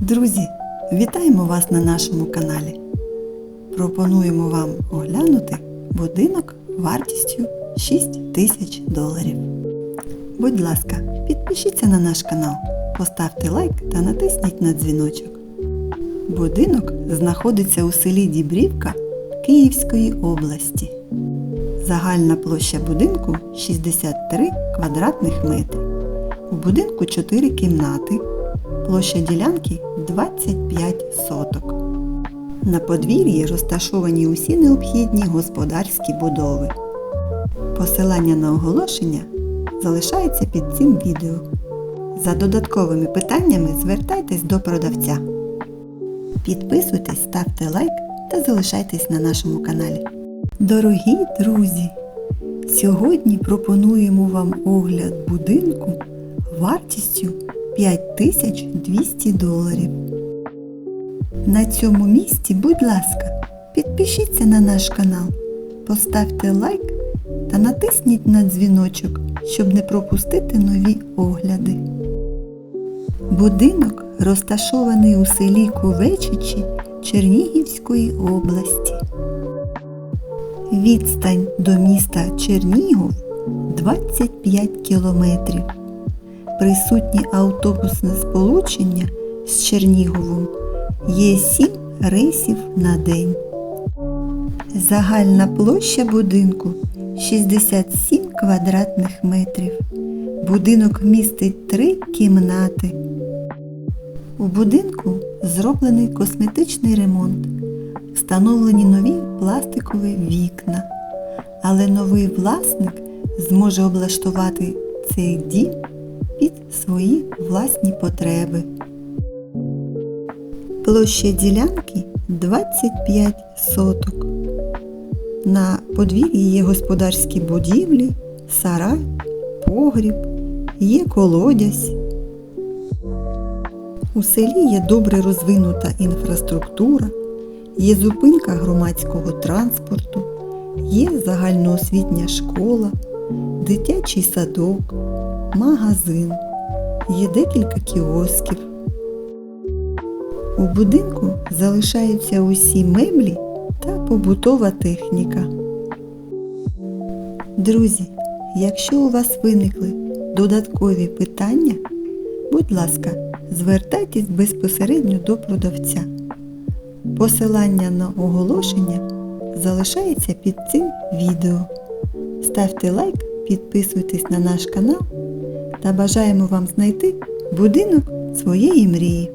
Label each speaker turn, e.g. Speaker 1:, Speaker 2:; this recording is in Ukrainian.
Speaker 1: Друзі, вітаємо вас на нашому каналі. Пропонуємо вам оглянути будинок вартістю 6 тисяч доларів. Будь ласка, підпишіться на наш канал, поставте лайк та натисніть на дзвіночок. Будинок знаходиться у селі Дібрівка Київської області. Загальна площа будинку 63 квадратних метри. У будинку 4 кімнати. Площа ділянки 25 соток. На подвір'ї розташовані усі необхідні господарські будови. Посилання на оголошення залишається під цим відео. За додатковими питаннями звертайтесь до продавця. Підписуйтесь, ставте лайк та залишайтесь на нашому каналі. Дорогі друзі! Сьогодні пропонуємо вам огляд будинку вартістю 5200 доларів. На цьому місці, будь ласка, підпишіться на наш канал, поставте лайк та натисніть на дзвіночок, щоб не пропустити нові огляди. Будинок розташований у селі Кувечичі Чернігівської області. Відстань до міста Чернігов 25 кілометрів. Присутнє автобусне сполучення з Черніговом є 7 рейсів на день. Загальна площа будинку 67 квадратних метрів. Будинок містить три кімнати. У будинку зроблений косметичний ремонт. Встановлені нові пластикові вікна. Але новий власник зможе облаштувати цей дім під свої власні потреби. Площа ділянки 25 соток. На подвір'ї є господарські будівлі, сарай, погріб, є колодязь. У селі є добре розвинута інфраструктура, є зупинка громадського транспорту, є загальноосвітня школа, дитячий садок, магазин, є декілька кіосків. У будинку залишаються усі меблі та побутова техніка. Друзі, якщо у вас виникли додаткові питання, будь ласка, звертайтесь безпосередньо до продавця. Посилання на оголошення залишається під цим відео. Ставте лайк, підписуйтесь на наш канал та бажаємо вам знайти будинок своєї мрії.